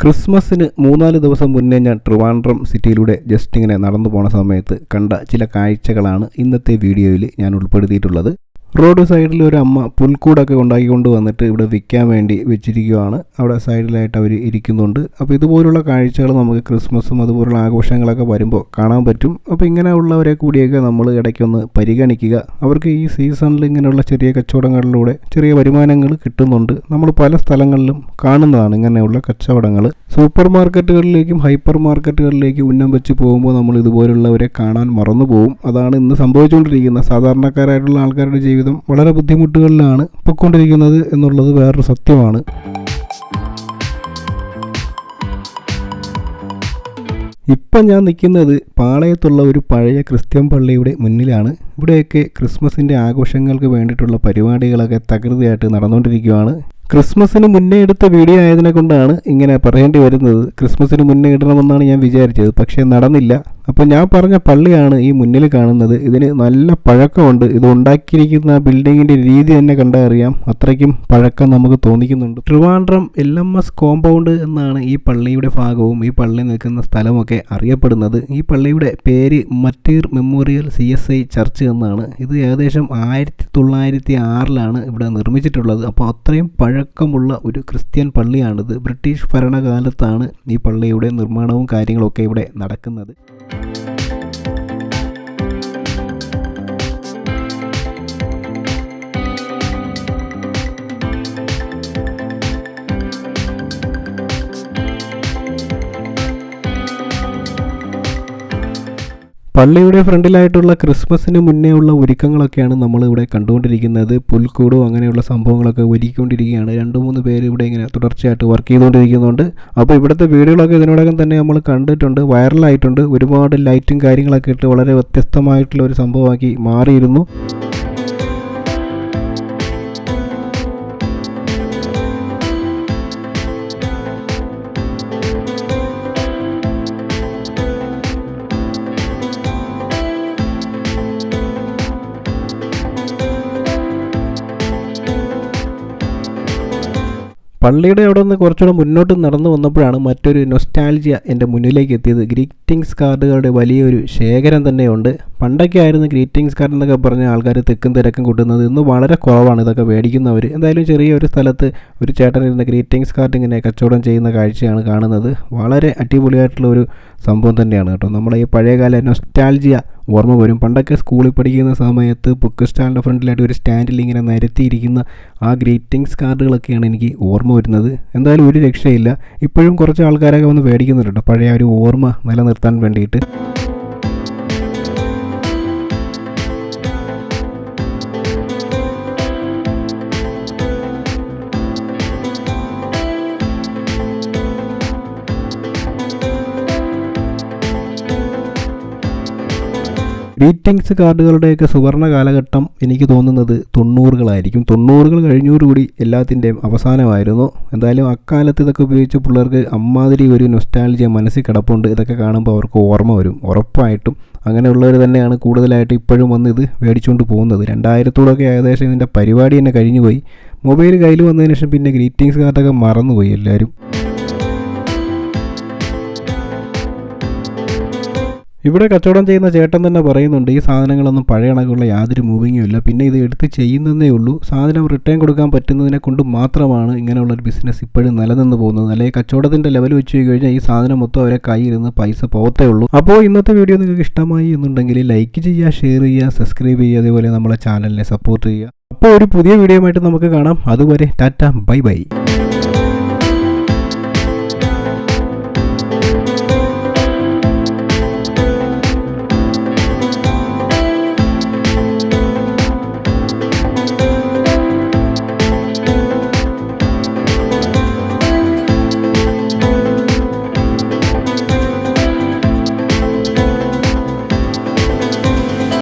ക്രിസ്മസിന് മൂന്നാൽ ദിവസം മുന്നേ ഞാൻ ട്രിവാൻഡ്രം സിറ്റിയിലൂടെ ജസ്റ്റ് ഇങ്ങനെ നടന്നു പോണ സമയത്ത് കണ്ട ചില കാഴ്ചകളാണ് ഇന്നത്തെ വീഡിയോയിൽ ഞാൻ ഉൾപ്പെടുത്തിയിട്ടുള്ളത്. റോഡ് സൈഡിൽ ഒരു അമ്മ പുൽക്കൂടൊക്കെ ഉണ്ടാക്കിക്കൊണ്ട് വന്നിട്ട് ഇവിടെ വിൽക്കാൻ വേണ്ടി വെച്ചിരിക്കുകയാണ് അവിടെ സൈഡിലായിട്ട് അവർ ഇരിക്കുന്നുണ്ട്. അപ്പോൾ ഇതുപോലുള്ള കാഴ്ചകൾ നമുക്ക് ക്രിസ്മസും അതുപോലുള്ള ആഘോഷങ്ങളൊക്കെ വരുമ്പോൾ കാണാൻ പറ്റും. അപ്പോൾ ഇങ്ങനെയുള്ളവരെ കൂടിയൊക്കെ നമ്മൾ ഇടയ്ക്കൊന്ന് പരിഗണിക്കുക. അവർക്ക് ഈ സീസണിൽ ഇങ്ങനെയുള്ള ചെറിയ കച്ചവടങ്ങളിലൂടെ ചെറിയ വരുമാനങ്ങൾ കിട്ടുന്നുണ്ട്. നമ്മൾ പല സ്ഥലങ്ങളിലും കാണുന്നതാണ് ഇങ്ങനെയുള്ള കച്ചവടങ്ങൾ. സൂപ്പർ മാർക്കറ്റുകളിലേക്കും ഹൈപ്പർ മാർക്കറ്റുകളിലേക്കും ഉന്നം വെച്ച് പോകുമ്പോൾ നമ്മൾ ഇതുപോലുള്ളവരെ കാണാൻ മറന്നു പോകും അതാണ് ഇന്ന് സംഭവിച്ചുകൊണ്ടിരിക്കുന്നത് സാധാരണക്കാരായിട്ടുള്ള ആൾക്കാരുടെ ജീവിതം. വളരെ ബുദ്ധിമുട്ടുകളിലാണ് പൊയ്ക്കൊണ്ടിരിക്കുന്നത് എന്നുള്ളത് വേറൊരു സത്യമാണ്. ഇപ്പം ഞാൻ നിൽക്കുന്നത് പാളയത്തുള്ള ഒരു പഴയ ക്രിസ്ത്യൻ പള്ളിയുടെ മുന്നിലാണ്. ഇവിടെയൊക്കെ ക്രിസ്മസിന്റെ ആഘോഷങ്ങൾക്ക് വേണ്ടിയിട്ടുള്ള പരിപാടികളൊക്കെ തകൃതിയായിട്ട് നടന്നുകൊണ്ടിരിക്കുകയാണ്. ക്രിസ്മസിന് മുന്നേ എടുത്ത വീഡിയോ ആയതിനെ കൊണ്ടാണ് ഇങ്ങനെ പറയേണ്ടി വരുന്നത്. ക്രിസ്മസിന് മുന്നേ ഇടണമെന്നാണ് ഞാൻ വിചാരിച്ചത്. പക്ഷേ നടന്നില്ല. അപ്പോൾ ഞാൻ പറഞ്ഞ പള്ളിയാണ് ഈ മുന്നിൽ കാണുന്നത്. ഇതിന് നല്ല പഴക്കമുണ്ട്. ഇത് ഉണ്ടാക്കിയിരിക്കുന്ന ബിൽഡിങ്ങിന്റെ രീതി തന്നെ കണ്ടാൽ അറിയാം. അത്രയ്ക്കും പഴക്കം നമുക്ക് തോന്നിക്കുന്നുണ്ട്. Trivandrum L M S compound എന്നാണ് ഈ പള്ളിയുടെ ഭാഗവും ഈ പള്ളി നിൽക്കുന്ന സ്ഥലമൊക്കെ അറിയപ്പെടുന്നത്. ഈ പള്ളിയുടെ പേര് Mateer memorial C S I church എന്നാണ്. ഇത് ഏകദേശം ആയിരത്തി തൊള്ളായിരത്തി ആറിലാണ് ഇവിടെ നിർമ്മിച്ചിട്ടുള്ളത്. അപ്പോൾ അത്രയും പഴക്കമുള്ള ഒരു ക്രിസ്ത്യൻ പള്ളിയാണിത്. ബ്രിട്ടീഷ് ഭരണകാലത്താണ് ഈ പള്ളിയുടെ നിർമ്മാണവും കാര്യങ്ങളൊക്കെ ഇവിടെ നടക്കുന്നത്. Música പള്ളിയുടെ ഫ്രണ്ടിലായിട്ടുള്ള ക്രിസ്മസിന് മുന്നേ ഉള്ള ഒരുക്കങ്ങളൊക്കെയാണ് നമ്മളിവിടെ കണ്ടുകൊണ്ടിരിക്കുന്നത്. പുൽക്കൂടും അങ്ങനെയുള്ള സംഭവങ്ങളൊക്കെ ഒരുക്കിക്കൊണ്ടിരിക്കുകയാണ്. രണ്ട് മൂന്ന് പേര് ഇവിടെ ഇങ്ങനെ തുടർച്ചയായിട്ട് വർക്ക് ചെയ്തുകൊണ്ടിരിക്കുന്നുണ്ട്. അപ്പോൾ ഇവിടുത്തെ വീഡിയോകളൊക്കെ ഇതിനോടകം തന്നെ നമ്മൾ കണ്ടിട്ടുണ്ട്. വൈറലായിട്ടുണ്ട്. ഒരുപാട് ലൈറ്റും കാര്യങ്ങളൊക്കെ ഇട്ട് വളരെ വ്യത്യസ്തമായിട്ടുള്ള ഒരു സംഭവമാക്കി മാറിയിരുന്നു. പള്ളിയുടെ അവിടെ നിന്ന് കുറച്ചുകൂടെ മുന്നോട്ട് നടന്നു വന്നപ്പോഴാണ് മറ്റൊരു നൊസ്റ്റാൽജിയ എന്റെ മുന്നിലേക്ക് എത്തിയത്. ഗ്രീറ്റിംഗ്സ് കാർഡുകളുടെ വലിയൊരു ശേഖരം തന്നെയുണ്ട്. പണ്ടൊക്കെ ആയിരുന്നു ഗ്രീറ്റിംഗ്സ് കാർഡ് എന്നൊക്കെ പറഞ്ഞ ആൾക്കാർ തെക്കും തിരക്കും കൂട്ടുന്നത്. ഇന്ന് വളരെ കുറവാണ് ഇതൊക്കെ മേടിക്കുന്നവർ എന്തായാലും ചെറിയൊരു സ്ഥലത്ത് ഒരു ചേട്ടൻ ഇരുന്ന് ഗ്രീറ്റിംഗ്സ് കാർഡ് ഇങ്ങനെ കച്ചവടം ചെയ്യുന്ന കാഴ്ചയാണ് കാണുന്നത്. വളരെ അടിപൊളിയായിട്ടുള്ള ഒരു സംഭവം തന്നെയാണ് കേട്ടോ. നമ്മുടെ ഈ പഴയകാല നൊസ്റ്റാൾജിയ ഓർമ്മ വരും. പണ്ടൊക്കെ സ്കൂളിൽ പഠിക്കുന്ന സമയത്ത് ബുക്ക് സ്റ്റാളിന്റെ ഫ്രണ്ടിലായിട്ട് ഒരു സ്റ്റാൻഡിൽ ഇങ്ങനെ നിരത്തിയിരിക്കുന്ന ആ ഗ്രീറ്റിംഗ്സ് കാർഡുകളൊക്കെയാണ് എനിക്ക് ഓർമ്മ വരുന്നത്. എന്തായാലും ഒരു രക്ഷയില്ല. ഇപ്പോഴും കുറച്ച് ആൾക്കാരൊക്കെ വന്ന് മേടിക്കുന്നുണ്ട് പഴയ ഒരു ഓർമ്മ നിലനിർത്താൻ വേണ്ടിയിട്ട്. ഗ്രീറ്റിംഗ്സ് കാർഡുകളുടെയൊക്കെ സുവർണ കാലഘട്ടം എനിക്ക് തോന്നുന്നത് തൊണ്ണൂറുകളായിരിക്കും. തൊണ്ണൂറുകൾ കഴിഞ്ഞോടുകൂടി എല്ലാത്തിന്റെയും അവസാനമായിരുന്നു. എന്തായാലും അക്കാലത്ത് ഇതൊക്കെ ഉപയോഗിച്ച് പിള്ളേർക്ക് അമ്മാതിരി ഒരു നൊസ്റ്റാൾജിയ മനസ്സിൽ കിടപ്പുണ്ട്. ഇതൊക്കെ കാണുമ്പോൾ അവർക്ക് ഓർമ്മ വരും. ഉറപ്പായിട്ടും. അങ്ങനെയുള്ളവർ തന്നെയാണ് കൂടുതലായിട്ട് ഇപ്പോഴും വന്ന് ഇത് മേടിച്ചുകൊണ്ട് പോകുന്നത്. രണ്ടായിരത്തോടൊക്കെ ഏകദേശം ഇതിന്റെ പരിപാടി തന്നെ കഴിഞ്ഞുപോയി. മൊബൈൽ കയ്യിൽ വന്നതിന് ശേഷം പിന്നെ ഗ്രീറ്റിംഗ്സ് കാർഡൊക്കെ മറന്നുപോയി എല്ലാവരും. ഇവിടെ കച്ചവടം ചെയ്യുന്ന ചേട്ടൻ തന്നെ പറയുന്നുണ്ട് ഈ സാധനങ്ങളൊന്നും പഴയ അണകുള്ള യാതൊരു മൂവിങ്ങും ഇല്ല. പിന്നെ ഇത് എടുത്ത് ചെയ്യുന്നതേ ഉള്ളൂ. സാധനം റിട്ടേൺ കൊടുക്കാൻ പറ്റുന്നതിനെ കൊണ്ട് മാത്രമാണ് ഇങ്ങനെയുള്ള ഒരു ബിസിനസ് ഇപ്പോഴും നിലനിന്ന് പോകുന്നത്. അല്ലെങ്കിൽ കച്ചവടത്തിന്റെ ലെവൽ വെച്ച് കഴിഞ്ഞാൽ ഈ സാധനം മൊത്തം അവരെ കയ്യിരുന്ന് പൈസ പോകത്തേ ഉള്ളൂ. അപ്പോൾ ഇന്നത്തെ വീഡിയോ നിങ്ങൾക്ക് ഇഷ്ടമായി എന്നുണ്ടെങ്കിൽ ലൈക്ക് ചെയ്യുക ഷെയർ ചെയ്യുക സബ്സ്ക്രൈബ് ചെയ്യുക അതേപോലെ നമ്മളെ ചാനലിനെ സപ്പോർട്ട് ചെയ്യുക. അപ്പോൾ ഒരു പുതിയ വീഡിയോ ആയിട്ട് നമുക്ക് കാണാം. അതുവരെ ടാറ്റ ബൈ ബൈ.